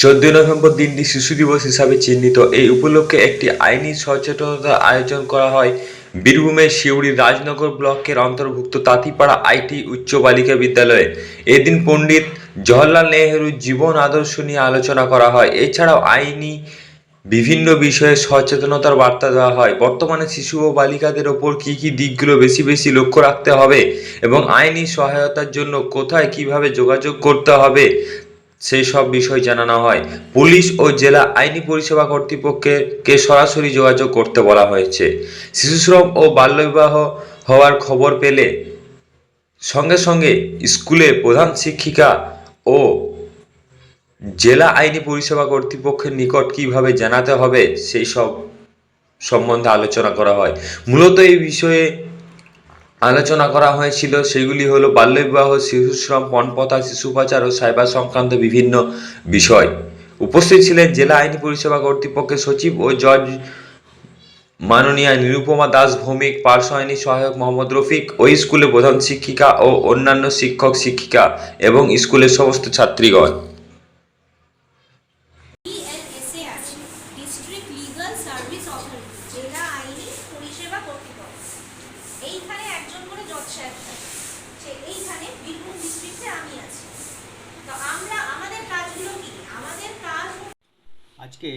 চোদ্দই নভেম্বর দিনটি শিশু দিবস হিসাবে চিহ্নিত। এই উপলক্ষে একটি আইনি সচেতনতা আয়োজন করা হয়। বীরভূমের সিউড়ি রাজনগর ব্লকের অন্তর্ভুক্ত তাঁতিপাড়া আইটি উচ্চ বালিকা বিদ্যালয়ে এদিন পণ্ডিত জওহরলাল নেহেরুর জীবন আদর্শ নিয়ে আলোচনা করা হয়। এছাড়াও আইনি বিভিন্ন বিষয়ে সচেতনতার বার্তা দেওয়া হয়। বর্তমানে শিশু ও বালিকাদের ওপর কী কী দিকগুলো বেশি বেশি লক্ষ্য রাখতে হবে এবং আইনি সহায়তার জন্য কোথায় কীভাবে যোগাযোগ করতে হবে সেই সব বিষয় জানানো হয়। পুলিশ ও জেলা আইনি পরিষেবা কর্তৃপক্ষকে সরাসরি যোগাযোগ করতে বলা হয়েছে। শিশুশ্রম ও বাল্যবিবাহ হওয়ার খবর পেলে সঙ্গে সঙ্গে স্কুলে প্রধান শিক্ষিকা ও জেলা আইনি পরিষেবা কর্তৃপক্ষের নিকট কীভাবে জানাতে হবে, সেই সব সম্বন্ধে আলোচনা করা হয়। মূলত এই বিষয়ে আলোচনা করা হয়েছিল, সেগুলি হলো বাল্যবিবাহ, শিশুশ্রম পণপ্রথা শিশু পাচার ও সাইবার সংক্রান্ত বিভিন্ন বিষয়। উপস্থিত ছিলেন জেলা আইনি পরিষেবা কর্তৃপক্ষের সচিব ও জজ মাননীয়া নিরুপমা দাস ভৌমিক, পার্শ্ব আইনি সহায়ক মোহাম্মদ রফিক ওই স্কুলে প্রধান শিক্ষিকা ও অন্যান্য শিক্ষক, শিক্ষিকা এবং স্কুলের সমস্ত ছাত্রীগণ। এইখানে আজকে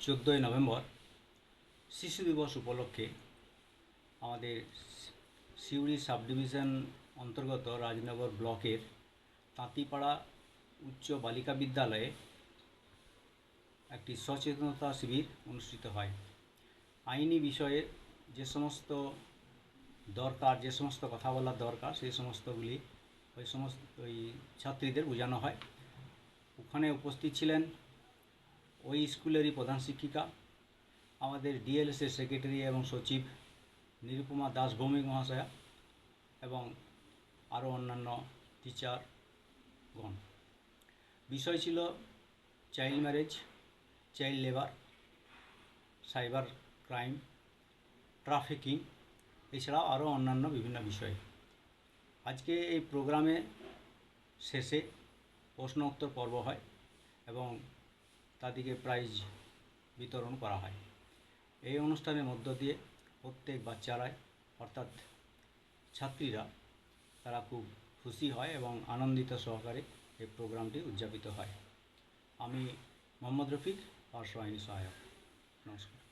চোদ্দোই নভেম্বর শিশু দিবস উপলক্ষে আমাদের সিউড়ি সাব ডিভিশন অন্তর্গত রাজনগর ব্লকের তাঁতিপাড়া উচ্চ বালিকা বিদ্যালয়ে একটি সচেতনতা শিবির অনুষ্ঠিত হয়। আইনি বিষয়ে যে সমস্ত দরকার, যে সমস্ত কথা বলার দরকার, সেই সমস্তগুলি ওই সমস্ত, ওই ছাত্রীদের বোঝানো হয়। ওখানে উপস্থিত ছিলেন ওই স্কুলেরই প্রধান শিক্ষিকা, আমাদের ডিএলএসের সেক্রেটারি এবং সচিব নিরুপমা দাস ভৌমিক মহাশয়া এবং আরও অন্যান্য টিচারগণ বিষয় ছিল child marriage child labour cyber crime trafficking এছাড়াও আরও অন্যান্য বিভিন্ন বিষয়ে। আজকে এই প্রোগ্রামে শেষে প্রশ্ন উত্তর পর্ব হয় এবং তাদেরকে প্রাইজ বিতরণ করা হয়। এই অনুষ্ঠানের মধ্য দিয়ে প্রত্যেক বাচ্চারাই অর্থাৎ ছাত্রীরা তারা খুব খুশি হয় এবং আনন্দিত সহকারে এই প্রোগ্রামটি উদযাপিত হয়। আমি মোহাম্মদ রফিক পার্শ্ব আইনি সহায়ক। নমস্কার।